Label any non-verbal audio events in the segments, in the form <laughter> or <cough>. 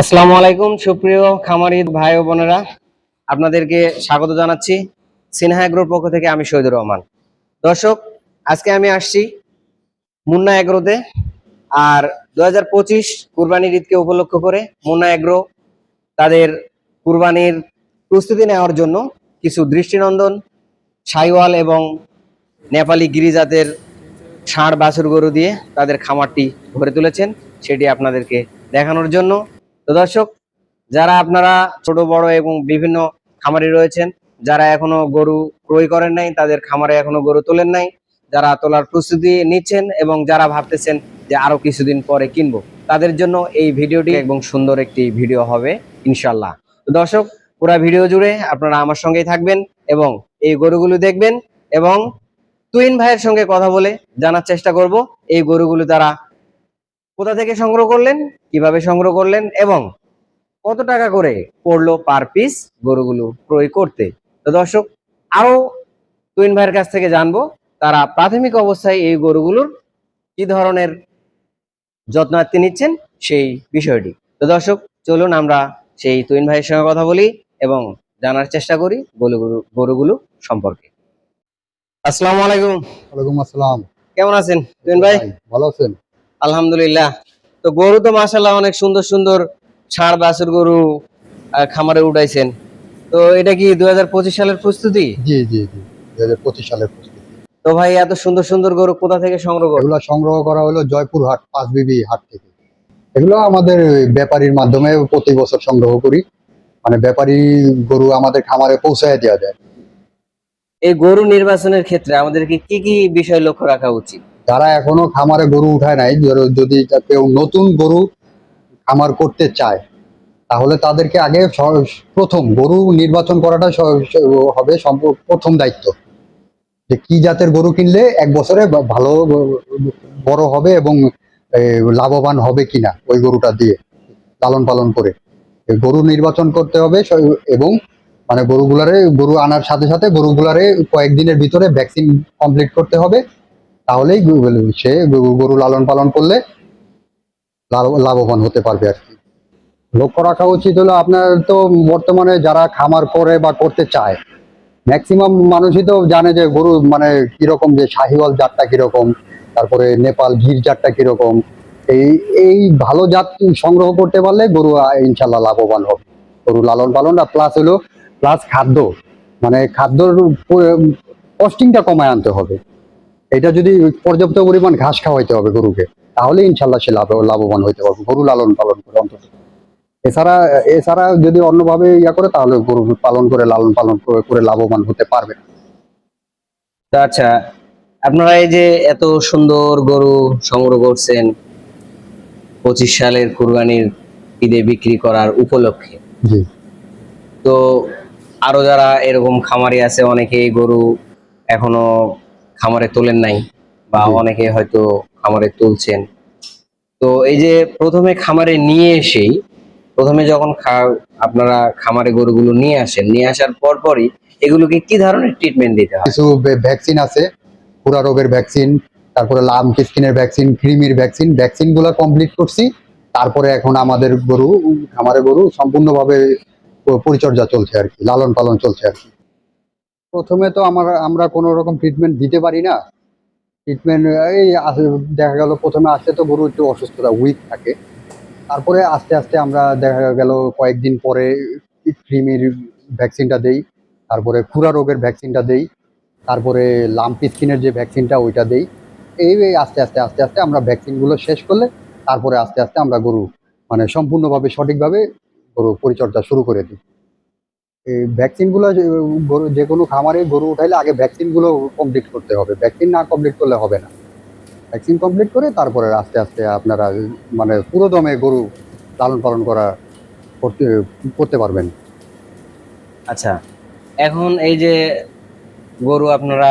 আসসালামু আলাইকুম, সুপ্রিয় খামারি ভাই ও বোনেরা। আপনাদেরকে স্বাগত জানাচ্ছি সিনহা এগ্রোর পক্ষ থেকে আমি শহীদুর রহমান। দর্শক, আজকে আমি আসছি মুন্না এগ্রোতে আর দু হাজার পঁচিশ কুরবানির ঈদকে উপলক্ষ করে মুন্না এগ্রো তাদের কুরবানির প্রস্তুতি নেওয়ার জন্য কিছু দৃষ্টিনন্দন, সাইওয়াল এবং নেপালি গিরিজাতের ষাঁড়, বাছুর গরু দিয়ে তাদের খামারটি ভরে তুলেছেন, সেটি আপনাদেরকে দেখানোর জন্য। তো দর্শক, যারা আপনারা ছোট, বড় এবং বিভিন্ন খামারি রয়েছেন, যারা এখনও গরু ক্রয় করেন নাই, তাদের খামারে এখনও গরু তোলেন নাই, যারা তোলার প্রস্তুতি নিচ্ছেন এবং যারা ভাবতেছেন যে আরও কিছুদিন পরে কিনবো, তাদের জন্য এই ভিডিওটি এবং সুন্দর একটি ভিডিও হবে ইনশাল্লাহ তো দর্শক, পুরো ভিডিও জুড়ে আপনারা আমার সঙ্গেই থাকবেন এবং এই গরুগুলো দেখবেন এবং তুইন ভাইয়ের সঙ্গে কথা বলে জানার চেষ্টা করব, এই গরুগুলো তারা কোথা থেকে সংগ্রহ করলেন কীভাবে সংগ্রহ করলেন এবং কত টাকা করে পড়ল পার পিস গরুগুলো ক্রয় করতে? তো দর্শক আরও তুইন ভাইয়ের কাছ থেকে জানব তারা প্রাথমিক অবস্থায় এই গরুগুলোর কি ধরনের যত্নার্থী নিচ্ছেন সেই বিষয়টি। তো দর্শক চলুন আমরা সেই তুইন ভাইয়ের সঙ্গে কথা বলি এবং জানার চেষ্টা করি গরুগুলো গরুগুলো সম্পর্কে। আসসালামু আলাইকুম। ওয়ালাইকুম আসসালাম। কেমন আছেন তুইন ভাই? ভালো আছেন? আলহামদুলিল্লাহ। তো গরু তো মাশাল্লাহ অনেক সুন্দর সুন্দর ষাঁড় বাছুর গরু খামারে উঠাইছেন। তো এটা কি দুই হাজার পঁচিশ সালের প্রস্তুতি? জি জি জি পঁচিশ সালের প্রস্তুতি। তো ভাই এত সুন্দর সুন্দর গরু কোথা থেকে সংগ্রহ এগুলো সংগ্রহ করা হলো জয়পুর হাট পাঁচ বিবি হাট থেকে। এগুলো আমাদের ব্যাপারীর মাধ্যমে প্রতি বছর সংগ্রহ করি। মানে ব্যাপারী গরু আমাদের খামারে পৌঁছায় দেওয়া যায়। এই গরু নির্বাচনের ক্ষেত্রে আমাদেরকে কি কি বিষয় লক্ষ্য রাখা উচিত? যারা এখনও খামারে গরু উঠায় নাই যদি কেউ নতুন গরু খামার করতে চায়, তাহলে তাদেরকে আগে প্রথম গরু নির্বাচন করাটা হবে প্রথম দায়িত্ব। যে কি জাতের গরু কিনলে এক বছরে ভালো বড় হবে এবং লাভবান হবে কিনা ওই গরুটা দিয়ে, লালন পালন করে। গরু নির্বাচন করতে হবে এবং মানে গরুগুলারে গরু আনার সাথে সাথে গরুগুলারে কয়েকদিনের ভিতরে ভ্যাকসিন কমপ্লিট করতে হবে। তাহলেই সে গরু- লালন পালন করলে লাভ- লাভবান হতে পারবে আর কি। লক্ষ্য রাখা উচিত হলো আপনার তো বর্তমানে যারা খামার করে বা করতে চায় ম্যাক্সিমাম মানুষই তো জানে যে গরু মানে কীরকম, যে শাহিওয়াল জাতটা কীরকম, তারপরে নেপাল গির জাতটা কীরকম, এই এই ভালো জাত সংগ্রহ করতে পারলে গরু ইনশাল্লাহ লাভবান হবে। গরু লালন পালন আর প্লাস হলো প্লাস খাদ্য মানে খাদ্যর কস্টিংটা কমায় আনতে হবে। এটা যদি পর্যাপ্ত পরিমাণ ঘাস খাওয়াইতে হবে গরুকে তাহলে ইনশাল্লাহ সে লাভ লাভবান হইতে পারবে গরু লালন পালন করে অন্তত। এছাড়া এছাড়া যদি অন্যভাবে ইয়া করে তাহলে গরু পালন করে লালন পালন করে লাভবান হতে পারবে। আচ্ছা আপনারা এই যে এত সুন্দর গরু সংগ্রহ করছেন পঁচিশ সালের কুরবানির ঈদে বিক্রি করার উপলক্ষে। তো আরও যারা এরকম খামারি আছে অনেকে গরু এখনও খামারে তোলেন নাই বা অনেকে হয়তো খামারে তুলছেন। তো এই যে প্রথমে খামারে নিয়ে এসেই প্রথমে যখন আপনারা খামারে গরুগুলো নিয়ে আসেন নিয়ে আসার পর পরই এগুলোকে কি ধরনের ট্রিটমেন্ট দিতে হয়? কিছু ভ্যাকসিন আছে পুরা রোগের ভ্যাকসিন তারপরে লাম কিস্কিনের ভ্যাকসিন কৃমির ভ্যাকসিন ভ্যাকসিনগুলা কমপ্লিট করছি তারপরে এখন আমাদের গরু খামারে গরু সম্পূর্ণভাবে পরিচর্যা চলছে আর কি লালন পালন চলছে আর কি। প্রথমে তো আমার, আমরা কোনো রকম ট্রিটমেন্ট দিতে পারি না। ট্রিটমেন্ট এই দেখা গেল প্রথমে আসতে তো গরু একটু অসুস্থতা উইক থাকে। তারপরে আস্তে আস্তে আমরা দেখা গেল কয়েকদিন পরে কৃমির ভ্যাকসিনটা দেই, তারপরে খুরা রোগের ভ্যাকসিনটা দেই, তারপরে লাম্পি স্কিনের যে ভ্যাকসিনটা ওইটা দেই। এই আস্তে আস্তে আস্তে আস্তে আমরা ভ্যাকসিনগুলো শেষ করলে তারপরে আস্তে আস্তে আমরা গরু মানে সম্পূর্ণভাবে সঠিকভাবে গরু পরিচর্যা শুরু করে দিই। ভ্যাকসিনগুলো গরু, যে কোনো খামারে গরু উঠাইলে আগে ভ্যাকসিনগুলো কমপ্লিট করতে হবে। ভ্যাকসিন না কমপ্লিট করলে হবে না। ভ্যাকসিন কমপ্লিট করে তারপরে আস্তে আস্তে আপনারা মানে পুরো দমে গরু লালন পালন করা করতে করতে পারবেন। আচ্ছা এখন এই যে গরু আপনারা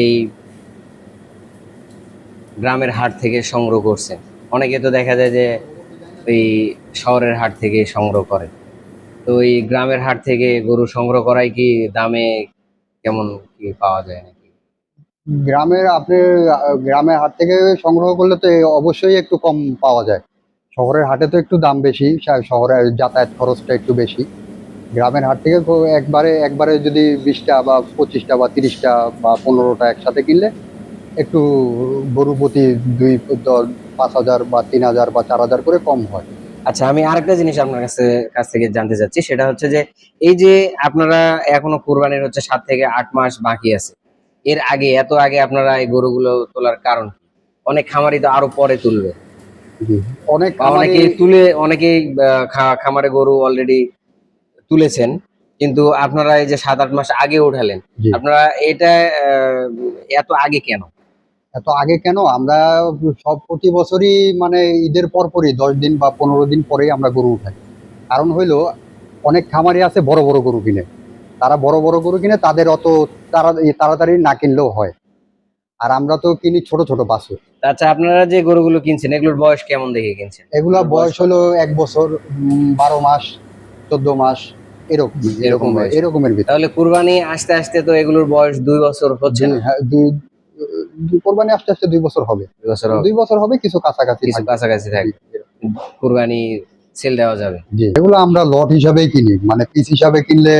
এই গ্রামের হাট থেকে সংগ্রহ করছেন। অনেকে তো দেখা যায় যে এই শহরের হাট থেকে সংগ্রহ করে তো এই গ্রামের হাট থেকে গরু সংগ্রহ করাই কি দামে কেমন কি পাওয়া যায় নাকি? গ্রামের আপনি, গ্রামের হাট থেকে সংগ্রহ করলে তো অবশ্যই একটু কম পাওয়া যায়। শহরের হাটে তো একটু দাম বেশি শহরে যাতায়াত খরচটা একটু বেশি। গ্রামের হাট থেকে একবারে একবারে যদি বিশটা বা পঁচিশটা বা তিরিশটা বা পনেরোটা একসাথে কিনলে একটু গরু প্রতি দুই পাঁচ হাজার বা তিন হাজার বা চার হাজার করে কম হয়। আচ্ছা আমি আরেকটা জিনিস আপনার কাছে কাছ থেকে জানতে চাচ্ছি সেটা হচ্ছে যে এই যে আপনারা এখনও কুরবানির হচ্ছে সাত থেকে আট মাস বাকি আছে এর আগে এত আগে আপনারা এই গরুগুলো তোলার কারণ অনেক খামারি তো আরও পরে তুলবে। অনেক অনেকেই তুলে অনেকেই খামারে গরু অলরেডি তুলেছেন কিন্তু আপনারা এই যে সাত আট মাস আগে উঠালেন আপনারা এটা আহ, এত আগে কেন? এত আগে কেন? আমরা সব প্রতি বছরই মানে ঈদের পর পরই দশ দিন বা পনেরো দিন পরেই আমরা গরু উঠাই। কারণ হইল অনেক খামারি আছে বড় বড় গরু কিনে। তারা বড় বড় গরু কিনে তাদের অত তারা তাড়াতাড়ি না কিনলেও হয়। আর আমরা তো কিনি ছোট ছোট বাছুর। আচ্ছা আপনারা যে গরুগুলো কিনছেন এগুলোর বয়স কেমন দেখে কিনছেন? এগুলো বয়স হলো এক বছর বারো মাস চোদ্দ মাস এরকম এরকম বয়স। এরকমের তাহলে কুরবানি আস্তে আস্তে তো এগুলোর বয়স দুই বছর হচ্ছে না? হ্যাঁ, দুই কোরবানি আস্তে আস্তে দুই বছর হবে। দুই বছর হবে। কিছু কাছাকাছি কিছু কাছাকাছি থাকবে কুরবানি সেল দেওয়া যাবে। জি। এগুলো আমরা লট হিসাবেই কিনি। মানে পিস হিসাবে কিনলে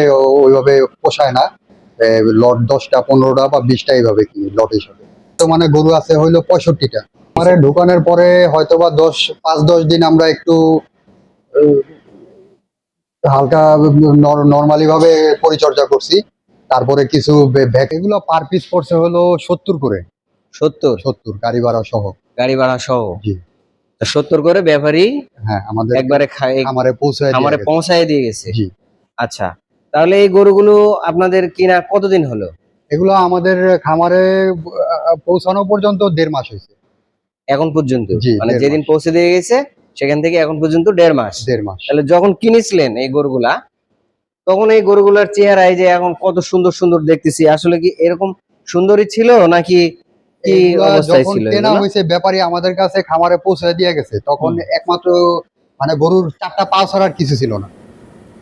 ওইভাবে পোষায় না। লট দশটা পনেরোটা বা বিশটা এইভাবে কিনি লট হিসাবে। তো মানে গরু আছে হইল পঁয়ষট্টিটা। মানে ঢুকানোর পরে হয়তো বা দশ পাঁচ দশ দিন আমরা একটু হালকা নর্মালি ভাবে পরিচর্যা করছি। তারপরে কিছু বে- ভ্যাক এগুলো পার পিস পড়ছে হলো সত্তর করে। সত্তর? সত্তর গাড়ি ভাড়া সহ। গাড়ি ভাড়া সহ? জি। সত্তর করে ব্যাপারী হ্যাঁ আমাদের একবারে আমারে পৌঁছায় আমারে পৌঁছায় দিয়ে গেছে? জি। আচ্ছা তাহলে এই গরুগুলো আপনাদের কিনা কতদিন হলো? এগুলো আমাদের খামারে পৌঁছানো পর্যন্ত দেড় মাস হয়েছে। এখন পর্যন্ত? মানে যেদিন পৌঁছে দিয়ে গেছে সেখান থেকে এখন পর্যন্ত দেড় মাস। দেড় মাস। তাহলে যখন কিনেছিলেন এই গরুগুলা তখন এই গরুগুলোর চেহারায় যে এখন কত সুন্দর সুন্দর দেখতেছি আসলে কি এরকম সুন্দরই ছিল নাকি কি অবস্থায় ছিল কেনা? হয়েছে ব্যাপারী আমাদের কাছে খামারে পৌঁছে দিয়ে গেছে তখন একমাত্র মানে গরুর চারটা পা ছাড়ার কিছু ছিল না।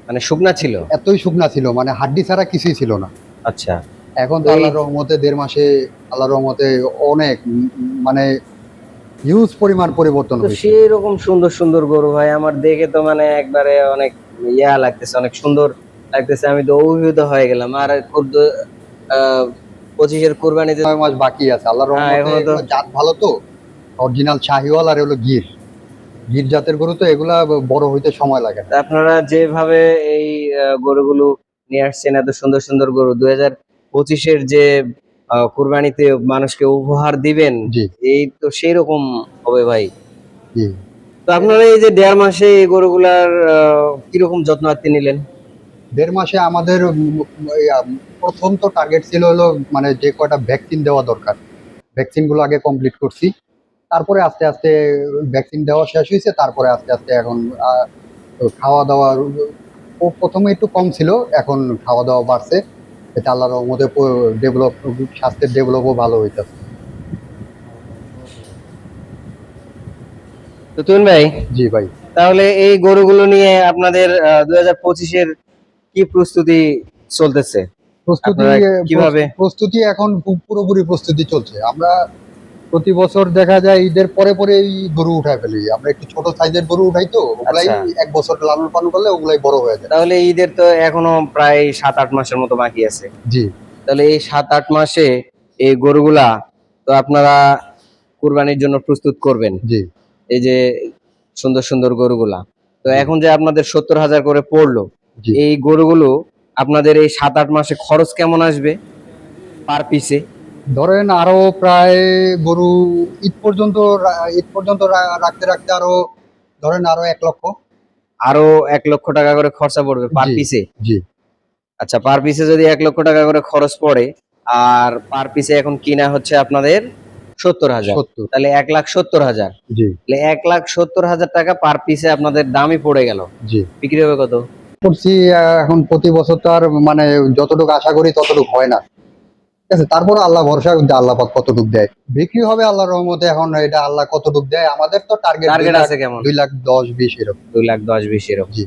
মানে শুকনা ছিল? এতই শুকনা ছিল মানে হাড্ডি ছাড়া কিছুই ছিল না। আচ্ছা। এখন তো আল্লাহর রহমতে দেড় মাসে আল্লাহর রহমতে অনেক মানে হিউজ পরিমাণ পরিবর্তন হয়েছে। সেই রকম সুন্দর সুন্দর গরু ভাই আমার দেখে তো মানে একবারে অনেক ইয়া লাগতেছে অনেক সুন্দর লাগতেছে আমি তো অভিভূত হয়ে গেলাম। আর পঁচিশের কোরবানিতে ছয় মাস বাকি আছে আল্লাহর হ্যাঁ, রহমতে জাত ভালো তো? অরিজিনাল শাহিওয়াল আর হলো গির। গির জাতের গরু তো এগুলা বড় হইতে সময় লাগে আপনারা যেভাবে এই গরুগুলো নিয়ে আসছেন এত সুন্দর সুন্দর গরু দুই হাজার পঁচিশের যে কুরবানিতে মানুষকে উপহার দিবেন এই তো সেই রকম হবে ভাই। তো আপনারা এই যে দেড় মাসে এই গরুগুলার আহ, কীরকম যত্ন আত্তি নিলেন? দেড় মাসে আমাদের প্রথম তো টার্গেট ছিল হলো মানে যে কয়টা ভ্যাকসিন দেওয়া দরকার। ভ্যাকসিনগুলো আগে কমপ্লিট করছি। তারপরে আস্তে আস্তে ভ্যাকসিন দেওয়া শেষ হয়েছে তারপরে আস্তে আস্তে এখন খাওয়া দাওয়া ও প্রথমে একটু কম ছিল এখন খাওয়া দাওয়া বাড়ছে। এটা আল্লাহর রহমতে ডেভেলপ স্বাস্থ্যের ডেভেলপও ভালো হইতেছে। তো ভাই জি ভাই। তাহলে এই গরুগুলো নিয়ে আপনাদের দু হাজার পঁচিশের কি প্রস্তুতি চলতেছে? প্রস্তুতি কীভাবে? প্রস্তুতি এখন পুরোপুরি প্রস্তুতি চলছে। আমরা প্রতি বছর দেখা যায় ঈদের পরে পরে গরু উঠায় ফেলি। আমরা একটু ছোট সাইজের গরু উঠাই তো ওগুলাই আচ্ছা। এক বছর লালন পালন করলে ওগুলাই বড় হয়ে যায়। তাহলে ঈদের তো এখনও প্রায় সাত আট মাসের মতো বাকি আছে। জি। তাহলে এই সাত আট মাসে এই গরুগুলা তো আপনারা কুরবানির জন্য প্রস্তুত করবেন। জি। এই যে সুন্দর সুন্দর গরুগুলা। তো এখন যে আপনাদের সত্তর হাজার করে পড়ল এই গরুগুলো আপনাদের এই সাত আট মাসে খরচ কেমন আসবে পার পিসে ধরেন আরও প্রায় গরু ঈদ পর্যন্ত ঈদ পর্যন্ত রাখতে রাখতে আরও ধরেন আরও এক লক্ষ। আরও এক লক্ষ টাকা করে খরচা পড়বে পার পিসে জি। আচ্ছা পার পিসে যদি এক লক্ষ টাকা করে খরচ পড়ে আর পার পিসে এখন কিনা হচ্ছে আপনাদের সত্তর হাজার। তাহলে এক লাখ সত্তর হাজার। তাহলে এক লাখ সত্তর হাজার টাকা পার পিসে আপনাদের দামই পড়ে গেল। বিক্রি হবে কত? করছি এখন প্রতি বছর তো আর মানে যতটুকু আশা করি ততটুকু হয় না। ঠিক আছে তারপর আল্লাহ ভরসা আল্লাহ পাক কতটুক দেয়। বিক্রি হবে আল্লাহর রহমতে এখন এটা আল্লাহ কতটুক দেয় আমাদের তো টার্গেট টার্গেট আছে কেমন? দুই লাখ দশ বিশ এরকম। দুই লাখ দশ বিশ এরকম। জি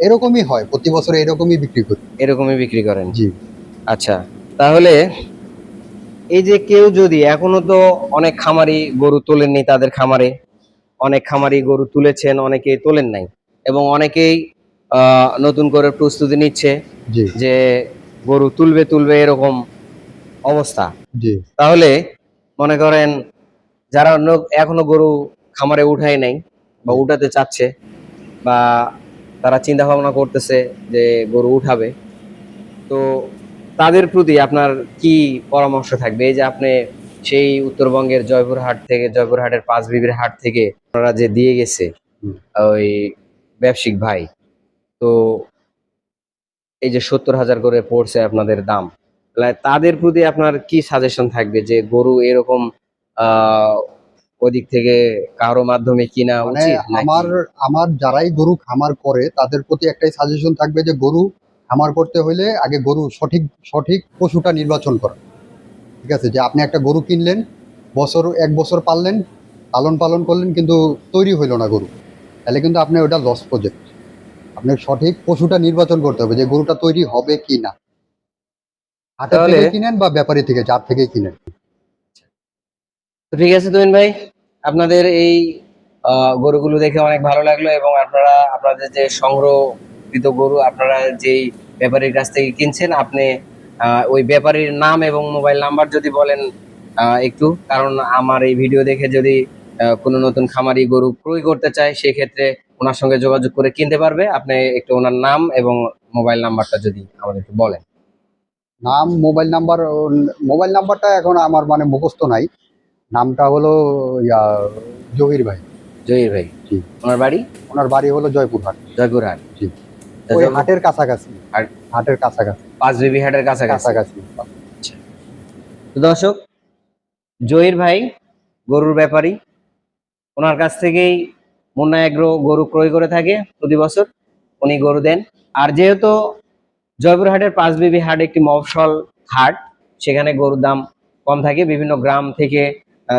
এরকমই হয় প্রতি বছর এরকমই বিক্রি করি। এরকমই বিক্রি করেন? জি। আচ্ছা তাহলে এই যে কেউ যদি এখনও তো অনেক খামারি গরু তোলেননি তাদের খামারে অনেক খামারি গরু তুলেছেন অনেকে তোলেন নাই এবং অনেকেই নতুন করে প্রস্তুতি নিচ্ছে যে গরু তুলবে তুলবে এরকম অবস্থা। তাহলে মনে করেন যারা এখনও গরু খামারে উঠায় নাই বা উঠাতে চাচ্ছে বা তারা চিন্তা ভাবনা করতেছে যে গরু উঠাবে তো তাদের প্রতি আপনার কি পরামর্শ থাকবে? এই যে আপনি সেই উত্তরবঙ্গের জয়পুরহাট থেকে জয়পুরহাটের পাঁচ বিবির হাট থেকে ওনারা যে দিয়ে গেছে ওই ব্যবসায়িক ভাই তো এই যে সত্তর হাজার করে পড়ছে আপনাদের দাম তাদের প্রতি আপনার কি সাজেশন থাকবে যে গরু এরকম ওদিক থেকে কারও মাধ্যমে কিনা মানে উচিত আমার আমার যারাই গরু খামার করে তাদের প্রতি একটাই সাজেশন থাকবে যে গরু খামার করতে হলে আগে গরু সঠিক সঠিক পশুটা নির্বাচন করা। ঠিক আছে যে আপনি একটা গরু কিনলেন বছর এক বছর পাললেন পালন পালন করলেন কিন্তু তৈরি হইল না গরু। তাহলে কিন্তু আপনি ওটা লস প্রজেক্ট আপনি সঠিক পশুটা নির্বাচন করতে হবে যে গরুটা তৈরি হবে কি না। তাহলে- থেকে কিনেন বা ব্যাপারী থেকে যার থেকে কিনেন। তো ঠিক আছে তুমিন ভাই আপনাদের এই আহ, গরুগুলো দেখে অনেক ভালো লাগল এবং আপনারা আপনাদের যে সংগ্রহকৃত গরু আপনারা যেই ব্যাপারীর কাছ থেকে কিনছেন আপনি আহ, ওই ব্যাপারীর নাম এবং মোবাইল নাম্বার যদি বলেন আহ, একটু কারণ আমার এই ভিডিও দেখে যদি আহ, কোনো নতুন খামারি গরু ক্রয় করতে চায় সেক্ষেত্রে ওনার সঙ্গে যোগাযোগ করে কিনতে পারবে। আপনি একটু ওনার নাম এবং মোবাইল নাম্বারটা যদি আমাদেরকে বলেন। নাম মোবাইল নাম্বার মোবাইল নাম্বারটা এখন আমার মানে মুখস্থ নাই। নামটা হলো ইয়া জহির ভাই। জহির ভাই। জি। ওনার বাড়ি? ওনার বাড়ি হলো জয়পুরহাট। জয়পুরহাট। জি। ওই হাটের কাছাকাছি। হাট- হাটের কাছাকাছি। পাঁচ বিবি হাটের কাছাকাছি। কাছাকাছি। তো দর্শক জহির ভাই গরুর ব্যাপারী ওনার কাছ থেকেই মুন্না এগ্রো গরু ক্রয় করে থাকে প্রতি বছর, উনি গরু দেন। আর যেহেতু জয়পুরহাটের পাঁচ বিবি হাট একটি মফসল হাট, সেখানে গরুর দাম কম থাকে। বিভিন্ন গ্রাম থেকে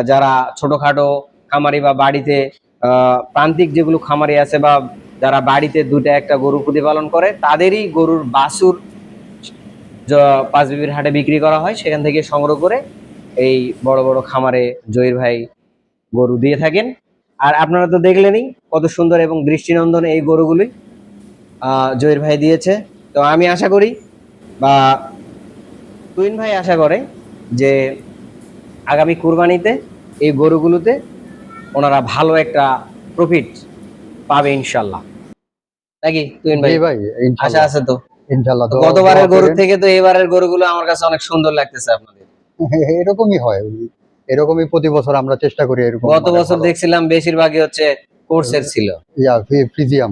যারা ছোটখাটো খামারি বা বাড়িতে প্রান্তিক যেগুলো খামারি আছে বা যারা বাড়িতে দুটা একটা গরু প্রতিপালন করে, তাদেরই গরুর বাছুর জ- পাঁচ বিবির হাটে বিক্রি করা হয়। সেখান থেকে সংগ্রহ করে এই বড় বড় খামারে জহির ভাই গরু দিয়ে থাকেন। আর আপনারা তো দেখলেনই কত সুন্দর এবং দৃষ্টিনন্দন এই গরুগুলি জহির ভাই দিয়েছে। তো আমি আশা করি বা তুইন ভাই আশা করে যে আগামী কুরবানিতে এই গরুগুলোতে ওনারা ভালো একটা প্রফিট পাবে ইনশাল্লাহ নাকি তুইন ভাই? ভাই আশা আছে তো? ইনশাল্লাহ গতবারের গরু থেকে তো এবারের গরুগুলো আমার কাছে অনেক সুন্দর লাগতেছে আপনাদের। <laughs> এরকমই হয়। এরকমই প্রতি বছর আমরা চেষ্টা করি এরকম গত মানে বছর দেখছিলাম বেশিরভাগই হচ্ছে কোর্সের ছিল। ইয়া ফ্রিজিয়াম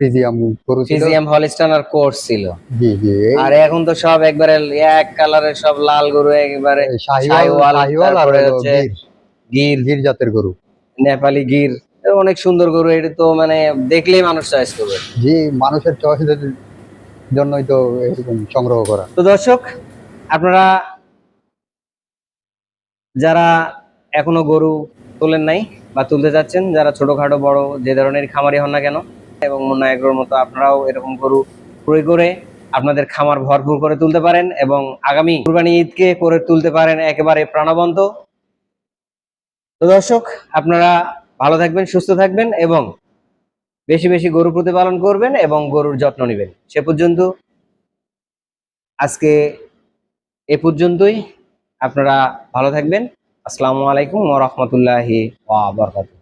ফ্রিজিয়াম গরু ছিল। ফিজিয়াম হলিস্টান আর কোর্স ছিল। জি জি আর এখন তো সব একবারে এক কালারের সব লাল গরু একেবারে শাহিওয়াল শাহিওয়াল, আর হচ্ছে গির। গির। জাতের গরু। নেপালি গির। অনেক সুন্দর গরু এটা তো মানে দেখলেই মানুষ চয়েস করবে। জি মানুষের চয়েসের জন্যই তো এরকম সংগ্রহ করা। তো দর্শক আপনারা যারা এখনও গরু তোলেন নাই বা তুলতে চাচ্ছেন যারা ছোটখাটো, বড়, যে ধরনের খামারি হন না কেন, এবং মুন্না এগ্রোর মতো আপনারাও এরকম গরু ক্রয় করে আপনাদের খামার ভরপুর করে তুলতে পারেন এবং আগামী কুরবানি ঈদকে করে তুলতে পারেন একেবারে প্রাণবন্ত। তো দর্শক, আপনারা ভালো থাকবেন, সুস্থ থাকবেন এবং বেশি বেশি গরু প্রতিপালন করবেন এবং গরুর যত্ন নেবেন। সে পর্যন্ত আজকে এ পর্যন্তই। আপনারা ভালো থাকবেন। আসসালামু আলাইকুম ওয়া রাহমাতুল্লাহি ওয়া বারাকাতুহু।